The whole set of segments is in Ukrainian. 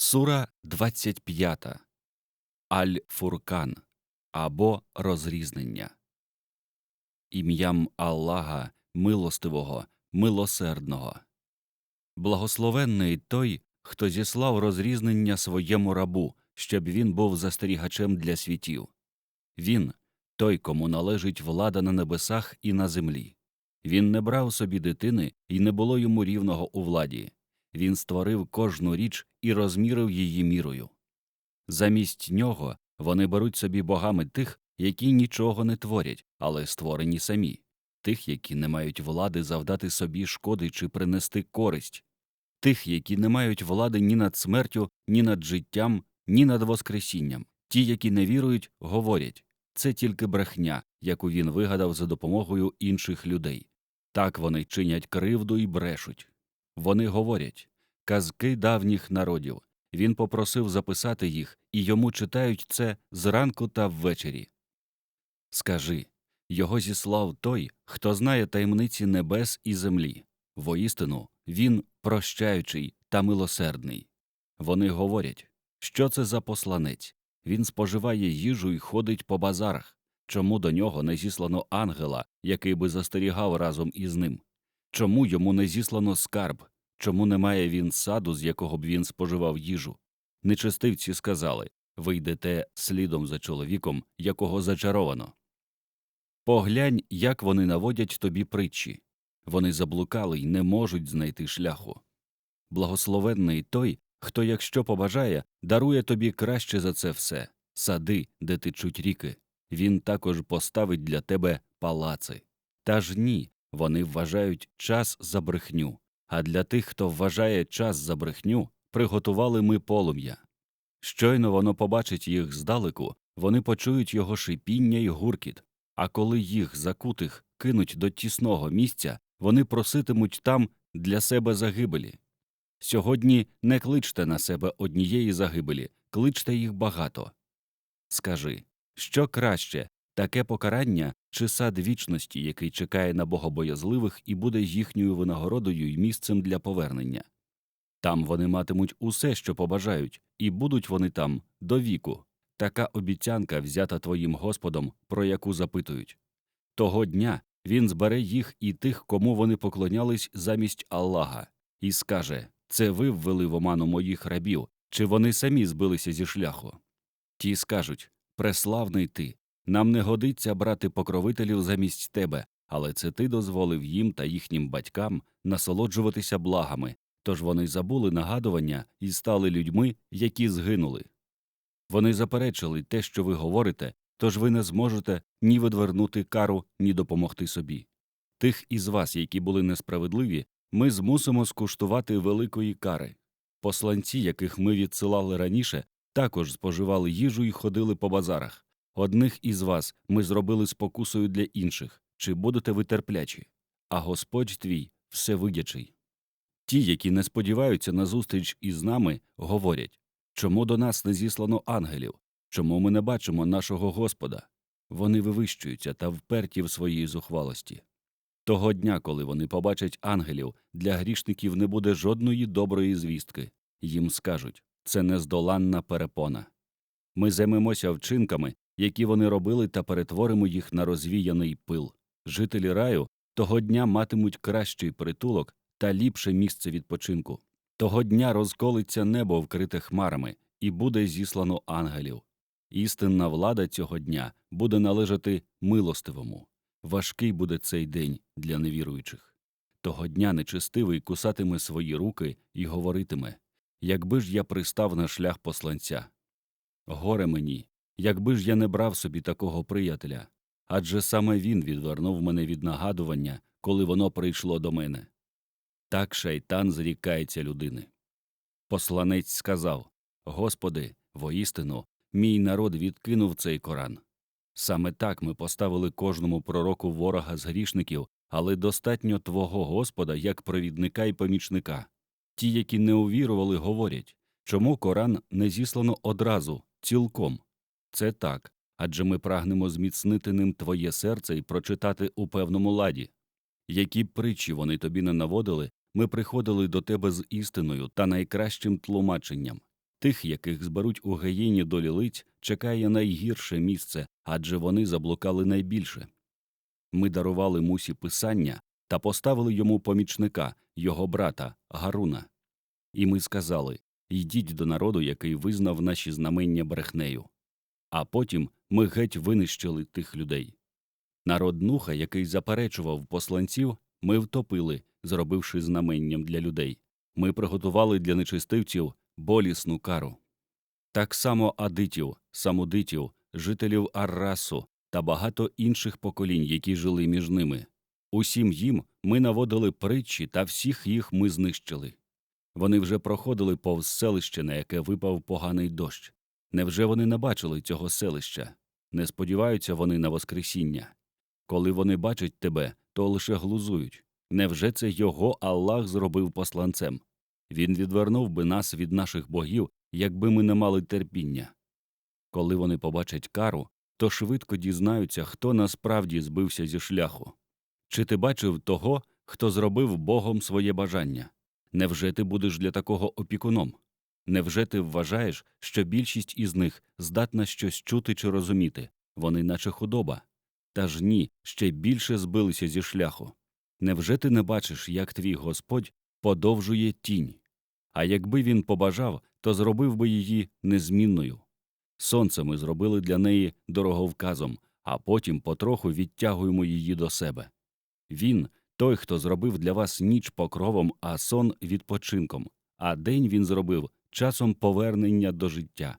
Сура 25. Аль-Фуркан або Розрізнення. Ім'ям Аллаха Милостивого, Милосердного. Благословенний той, хто зіслав розрізнення своєму рабу, щоб він був застерігачем для світів. Він той, кому належить влада на небесах і на землі. Він не брав собі дитини, і не було йому рівного у владі. Він створив кожну річ і розмірив її мірою. Замість нього вони беруть собі богами тих, які нічого не творять, але створені самі, тих, які не мають влади завдати собі шкоди чи принести користь, тих, які не мають влади ні над смертю, ні над життям, ні над воскресінням. Ті, які не вірують, говорять це тільки брехня, яку він вигадав за допомогою інших людей. Так вони чинять кривду і брешуть. Вони говорять казки давніх народів. Він попросив записати їх, і йому читають це зранку та ввечері. Скажи його зіслав той, хто знає таємниці небес і землі. Воістину, він прощаючий та милосердний. Вони говорять, що це за посланець. Він споживає їжу і ходить по базарах. Чому до нього не зіслано ангела, який би застерігав разом із ним? Чому йому не зіслано скарб? Чому немає він саду, з якого б він споживав їжу? Нечестивці сказали ви йдете слідом за чоловіком, якого зачаровано. Поглянь, як вони наводять тобі притчі. Вони заблукали й не можуть знайти шляху. Благословенний той, хто, якщо побажає, дарує тобі краще за це все сади, де течуть ріки. Він також поставить для тебе палаци. Та ж ні, вони вважають час за брехню, а для тих, хто вважає час за брехню, приготували ми полум'я. Щойно воно побачить їх здалеку, вони почують його шипіння й гуркіт, а коли їх закутих кинуть до тісного місця, вони проситимуть там для себе загибелі. Сьогодні не кличте на себе однієї загибелі, кличте їх багато. Скажи, що краще таке покарання чи сад вічності, який чекає на богобоязливих і буде їхньою винагородою й місцем для повернення. Там вони матимуть усе, що побажають, і будуть вони там до віку. Така обіцянка взята твоїм Господом, про яку запитують. Того дня він збере їх і тих, кому вони поклонялись замість Аллаха, і скаже Це ви ввели в оману моїх рабів, чи вони самі збилися зі шляху. Ті скажуть Преславний ти, нам не годиться брати покровителів замість тебе, але це ти дозволив їм та їхнім батькам насолоджуватися благами, тож вони забули нагадування і стали людьми, які згинули. Вони заперечили те, що ви говорите, тож ви не зможете ні відвернути кару, ні допомогти собі. Тих із вас, які були несправедливі, ми змусимо скуштувати великої кари. Посланці, яких ми відсилали раніше, також споживали їжу і ходили по базарах. Одних із вас ми зробили спокусою для інших, чи будете ви терплячі, а Господь твій всевидячий. Ті, які не сподіваються на зустріч із нами, говорять чому до нас не зіслано ангелів, чому ми не бачимо нашого Господа? Вони вивищуються та вперті в своїй зухвалості. Того дня, коли вони побачать ангелів, для грішників не буде жодної доброї звістки, їм скажуть це нездоланна перепона. Ми займемося вчинками, які вони робили, та перетворимо їх на розвіяний пил. Жителі раю того дня матимуть кращий притулок та ліпше місце відпочинку. Того дня розколиться небо вкрите хмарами, і буде зіслано ангелів. Істинна влада цього дня буде належати милостивому. Важкий буде цей день для невіруючих. Того дня нечестивий кусатиме свої руки і говоритиме Якби ж я пристав на шлях посланця. Горе мені, якби ж я не брав собі такого приятеля, адже саме він відвернув мене від нагадування, коли воно прийшло до мене. Так шайтан зрікається людини. Посланець сказав Господи, воістину, мій народ відкинув цей Коран. Саме так ми поставили кожному пророку ворога з грішників, але достатньо Твого Господа як провідника і помічника. Ті, які не увірували, говорять чому Коран не зіслано одразу, цілком. Це так, адже ми прагнемо зміцнити ним твоє серце і прочитати у певному ладі. Які б притчі вони тобі не наводили, ми приходили до тебе з істиною та найкращим тлумаченням. Тих, яких зберуть у геєні долі лиць, чекає найгірше місце, адже вони заблукали найбільше. Ми дарували мусі писання та поставили йому помічника, його брата Гаруна. І ми сказали Йдіть до народу, який визнав наші знамення брехнею. А потім ми геть винищили тих людей. Народ Нуха, який заперечував посланців, ми втопили, зробивши знаменням для людей. Ми приготували для нечистивців болісну кару. Так само адитів, самудитів, жителів Аррасу та багато інших поколінь, які жили між ними. Усім їм ми наводили притчі та всіх їх ми знищили. Вони вже проходили повз селище, на яке випав поганий дощ. Невже вони не бачили цього селища? Не сподіваються вони на Воскресіння. Коли вони бачать тебе, то лише глузують. Невже це його Аллах зробив посланцем? Він відвернув би нас від наших богів, якби ми не мали терпіння. Коли вони побачать кару, то швидко дізнаються, хто насправді збився зі шляху. Чи ти бачив того, хто зробив Богом своє бажання? Невже ти будеш для такого опікуном? Невже ти вважаєш, що більшість із них здатна щось чути чи розуміти? Вони наче худоба. Та ж ні, ще більше збилися зі шляху. Невже ти не бачиш, як твій Господь подовжує тінь? А якби він побажав, то зробив би її незмінною. Сонце ми зробили для неї дороговказом, а потім потроху відтягуємо її до себе. Він той, хто зробив для вас ніч покровом, а сон відпочинком, а день він зробив часом повернення до життя.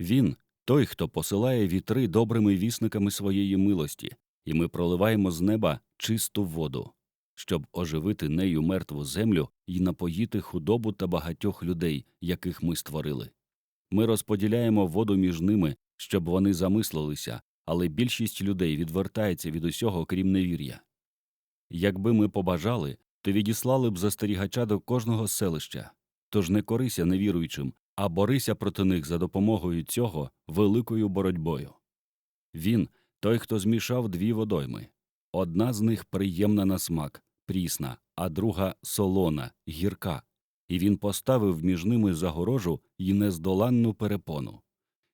Він той, хто посилає вітри добрими вісниками своєї милості, і ми проливаємо з неба чисту воду, щоб оживити нею мертву землю і напоїти худобу та багатьох людей, яких ми створили. Ми розподіляємо воду між ними, щоб вони замислилися, але більшість людей відвертається від усього, крім невір'я. Якби ми побажали, то відіслали б застерігача до кожного селища. Тож не корися невіруючим, а борися проти них за допомогою цього великою боротьбою. Він той, хто змішав дві водойми. Одна з них приємна на смак, прісна, а друга солона, гірка, і він поставив між ними загорожу і нездоланну перепону.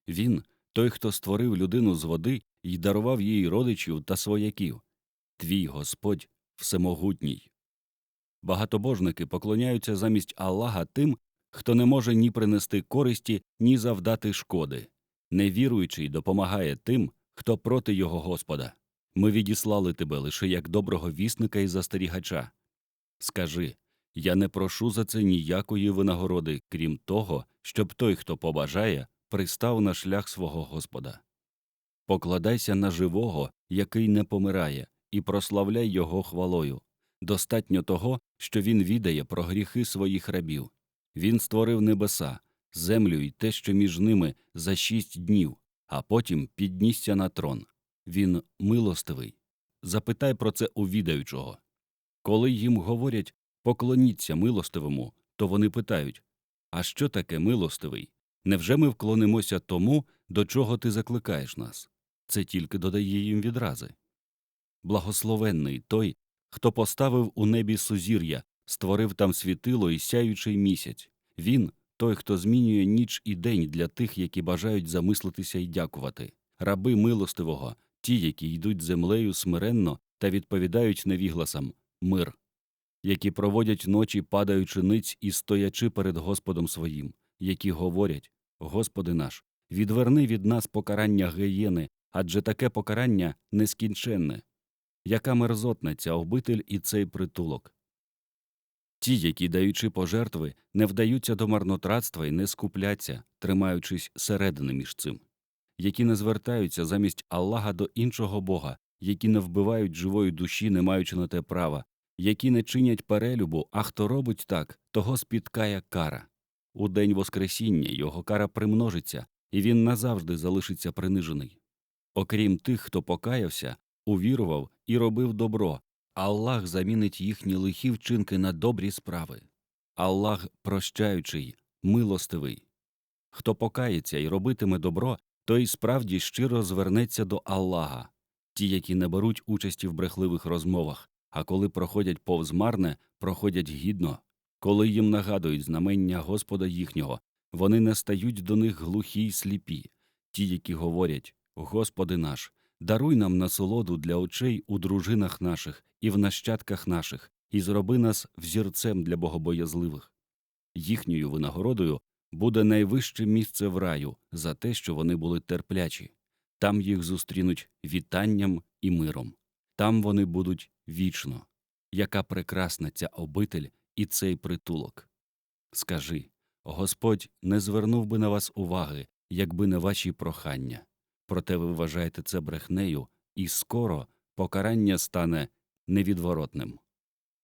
Він той, хто створив людину з води і дарував їй родичів та свояків. Твій Господь всемогутній. Багатобожники поклоняються замість Аллаха тим, хто не може ні принести користі, ні завдати шкоди. Невіруючий допомагає тим, хто проти його Господа. Ми відіслали тебе лише як доброго вісника і застерігача. Скажи я не прошу за це ніякої винагороди, крім того, щоб той, хто побажає, пристав на шлях свого Господа. Покладайся на живого, який не помирає, і прославляй його хвалою. Достатньо того, що він відає про гріхи своїх рабів. Він створив небеса, землю і те, що між ними за шість днів, а потім піднісся на трон. Він милостивий. Запитай про це у відаючого. Коли їм говорять поклоніться милостивому, то вони питають А що таке милостивий? Невже ми вклонимося тому, до чого ти закликаєш нас? Це тільки додає їм відрази. Благословенний той, хто поставив у небі сузір'я, створив там світило і сяючий місяць. Він той, хто змінює ніч і день для тих, які бажають замислитися і дякувати, раби милостивого, ті, які йдуть землею смиренно та відповідають невігласам мир, які проводять ночі, падаючи ниць і стоячи перед Господом своїм, які говорять Господи наш, відверни від нас покарання геєни, адже таке покарання нескінченне. Яка мерзотна ця обитель і цей притулок. Ті, які, даючи пожертви, не вдаються до марнотратства і не скупляться, тримаючись середини між цим, які не звертаються замість Аллаха до іншого Бога, які не вбивають живої душі, не маючи на те права, які не чинять перелюбу, а хто робить так, того спіткає кара. У день Воскресіння його кара примножиться, і він назавжди залишиться принижений. Окрім тих, хто покаявся, увірував і робив добро, Аллах замінить їхні лихі вчинки на добрі справи. Аллах прощаючий, милостивий. Хто покається і робитиме добро, той справді щиро звернеться до Аллаха. Ті, які не беруть участі в брехливих розмовах, а коли проходять повз марне, проходять гідно, коли їм нагадують знамення Господа їхнього, Вони не стають до них глухі й сліпі, ті, які говорять Господи наш, даруй нам насолоду для очей у дружинах наших і в нащадках наших, і зроби нас взірцем для богобоязливих. Їхньою винагородою буде найвище місце в раю за те, що вони були терплячі. Там їх зустрінуть вітанням і миром. Там вони будуть вічно. Яка прекрасна ця обитель і цей притулок. Скажи, Господь не звернув би на вас уваги, якби не ваші прохання. Проте ви вважаєте це брехнею, і скоро покарання стане невідворотним.